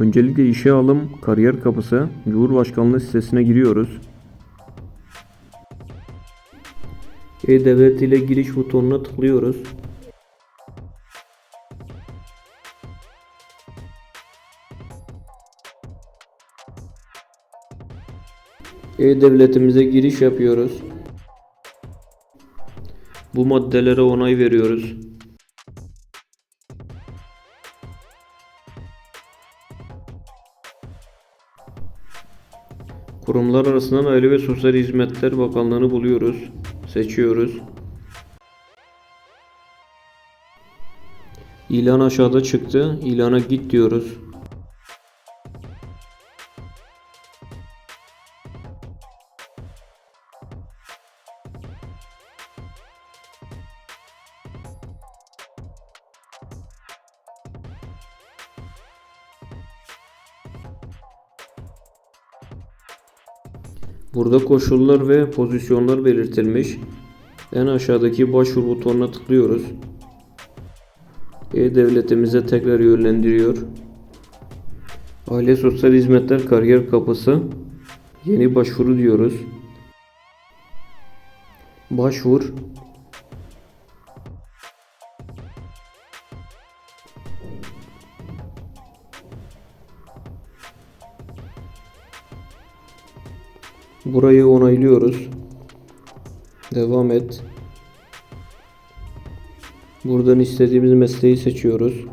Öncelikle işe alım kariyer kapısı Cumhurbaşkanlığı sitesine giriyoruz. E-Devlet ile giriş butonuna tıklıyoruz. E-Devletimize giriş yapıyoruz. Bu maddelere onay veriyoruz. Kurumlar arasından Aile ve Sosyal Hizmetler Bakanlığı'nı buluyoruz. Seçiyoruz. İlan aşağıda çıktı. İlana git diyoruz. Burada koşullar ve pozisyonlar belirtilmiş. En aşağıdaki başvuru butonuna tıklıyoruz. E-Devletimize tekrar yönlendiriyor. Aile Sosyal Hizmetler Kariyer Kapısı. Yeni başvuru diyoruz. Başvur. Burayı onaylıyoruz. Devam et. Buradan istediğimiz mesleği seçiyoruz.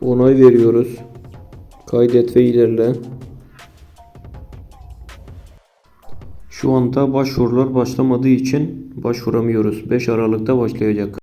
Onay veriyoruz. Kaydet ve ilerle. Şu anda başvurular başlamadığı için başvuramıyoruz. 5 Aralık'ta başlayacak.